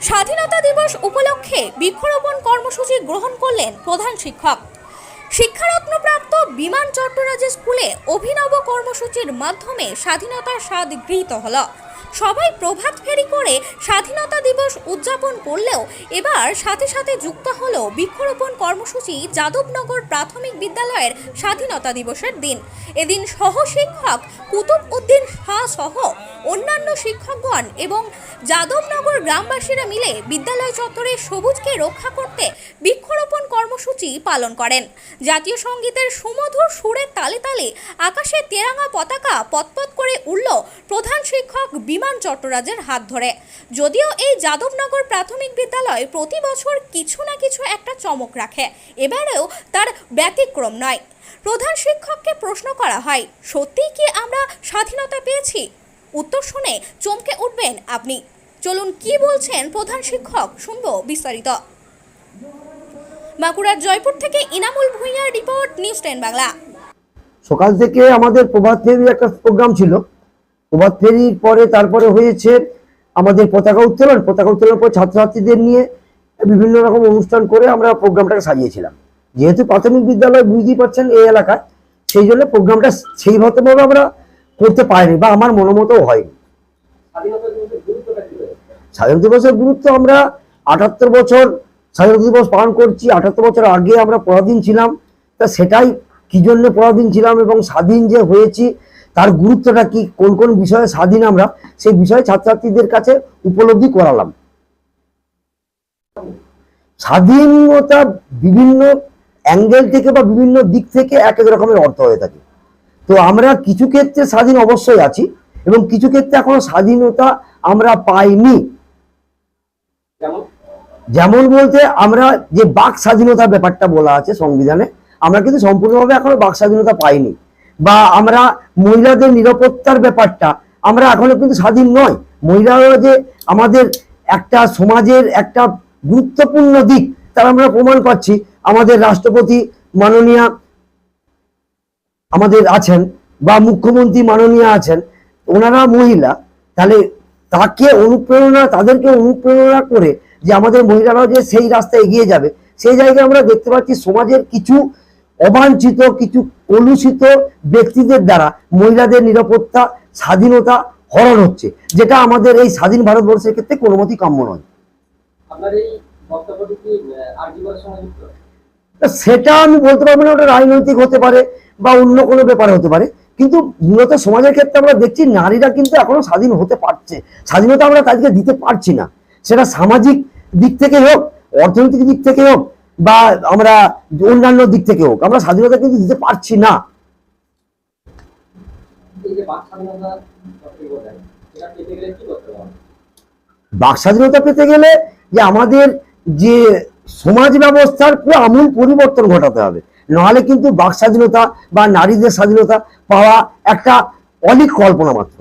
স্বাধীনতা দিবস উপলক্ষে বৃক্ষরোপণ কর্মসূচি গ্রহণ করলেন প্রধান শিক্ষক। শিক্ষারত্নপ্রাপ্ত বিমান চট্টরাজের স্কুলে অভিনব কর্মসূচির মাধ্যমে স্বাধীনতার স্বাদ গৃহীত হল। সবাই প্রভাত ফেরি করে স্বাধীনতা দিবস উদযাপন করলেও এবার সাথে সাথে যুক্ত হলো বৃক্ষরোপণ কর্মসূচি যাদবনগর প্রাথমিক বিদ্যালয়ের স্বাধীনতা দিবসের দিন। এদিন সহ শিক্ষক কুতুব উদ্দিন শাহ সহ অন্যান্য শিক্ষকগণ এবং যাদবনগর গ্রামবাসীরা মিলে বিদ্যালয় চত্বরে সবুজকে রক্ষা করতে বৃক্ষরোপণ কর্মসূচি পালন করেন। জাতীয় সঙ্গীতের সুমধুর সুরের তালে তালে আকাশে তেরাঙা পতাকা পতপত করে উড়ল প্রধান শিক্ষক বিমান চট্টরাজের হাত ধরে। যদিও এই যাদবনগর প্রাথমিক বিদ্যালয় প্রতি বছর কিছু না কিছু একটা চমক রাখে, এবারেও তার ব্যতিক্রম নয়। প্রধান শিক্ষককে প্রশ্ন করা হয়, সত্যিই কি আমরা স্বাধীনতা পেয়েছি? উত্তর শুনে চমকে উঠবেন আপনি। চলুন কি বলছেন প্রধান শিক্ষক, শুনব বিস্তারিত। বাঁকুড়ার জয়পুর থেকে ইনামুল ভূঁইয়ার রিপোর্ট, নিউজ টেন বাংলা। সকাল থেকে আমাদের প্রভাত ফেরির একটা প্রোগ্রাম ছিল। প্রভাত ফেরির পরে তারপরে হয়েছে আমাদের পতাকা উত্তোলন। পতাকা উত্তোলনের পর ছাত্রছাত্রীদের নিয়ে বিভিন্ন রকম অনুষ্ঠান করে আমরা প্রোগ্রামটাকে সাজিয়েছিলাম। যেহেতু প্রাথমিক বিদ্যালয় বুঝতেই পারছেন এই এলাকায় সেই জন্য প্রোগ্রামটা সেইভাবে আমরা করতে পারিনি বা আমার মনোমতও হয়নি। স্বাধীনতা দিবসের গুরুত্ব আমরা আটাত্তর বছর স্বাধীনতা দিবস পালন করছি আটাত্তর বছর আগে আমরা পরাধীন ছিলাম। তা সেটাই কি জন্য পরাধীন ছিলাম এবং স্বাধীন যে হয়েছি তার গুরুত্বটা কি? কোন কোন বিষয়ে স্বাধীন আমরা? সেই বিষয়ে ছাত্রছাত্রীদের কাছে উপলব্ধি করালাম। স্বাধীনতা বিভিন্ন অ্যাঙ্গেল থেকে বা বিভিন্ন দিক থেকে এক এক রকমের অর্থ হয়ে থাকে। তো আমরা কিছু ক্ষেত্রে স্বাধীন অবশ্যই আছি এবং কিছু ক্ষেত্রে এখনও স্বাধীনতা আমরা পাইনি। যেমন? বলতে আমরা যে বাক স্বাধীনতার ব্যাপারটা বলা আছে সংবিধানে আমরা কিন্তু সম্পূর্ণভাবে এখনও বাক স্বাধীনতা পাইনি। বা আমরা মহিলাদের নিরাপত্তার ব্যাপারটা, আমরা এখনও কিন্তু স্বাধীন নয়। মহিলারা যে আমাদের একটা সমাজের একটা গুরুত্বপূর্ণ দিক, তার আমরা প্রমাণ পাচ্ছি। আমাদের রাষ্ট্রপতি মাননীয়া আমাদের আছেন বা মুখ্যমন্ত্রী মাননীয় আছেন, ওনারা মহিলা, তাহলে তাকে অনুপ্রেরণা, তাদেরকে অনুপ্রেরণা করে যে আমাদের মহিলারাও যে সেই রাস্তায় এগিয়ে যাবে, সেই জায়গায় আমরা দেখতে পাচ্ছি সমাজের কিছু অবাঞ্ছিত কিছু কলুষিত ব্যক্তিদের দ্বারা মহিলাদের নিরাপত্তা স্বাধীনতা হরণ হচ্ছে যেটা আমাদের এই স্বাধীন ভারতবর্ষের ক্ষেত্রে কোনো মতেই কাম্য নয়। সেটা আমি বলতে পারব না ওটা রাজনৈতিক হতে পারে বা অন্য কোনো ব্যাপারে হতে পারে কিন্তু মূলত সমাজের ক্ষেত্রে আমরা দেখছি নারীরা কিন্তু এখনও স্বাধীন হতে পারছে স্বাধীনতা আমরা তাদেরকে দিতে পারছি না। সেটা সামাজিক দিক থেকে হোক অর্থনৈতিক দিক থেকে হোক বা আমরা অন্যান্য দিক থেকে হোক, আমরা স্বাধীনতা কিন্তু দিতে পারছি না। বাক স্বাধীনতা পেতে গেলে যে আমাদের যে সমাজ ব্যবস্থার পুরো আমূল পরিবর্তন ঘটাতে হবে। নাহলে কিন্তু বাক স্বাধীনতা বা নারীদের স্বাধীনতা পাওয়া একটা অলিক কল্পনা মাত্র।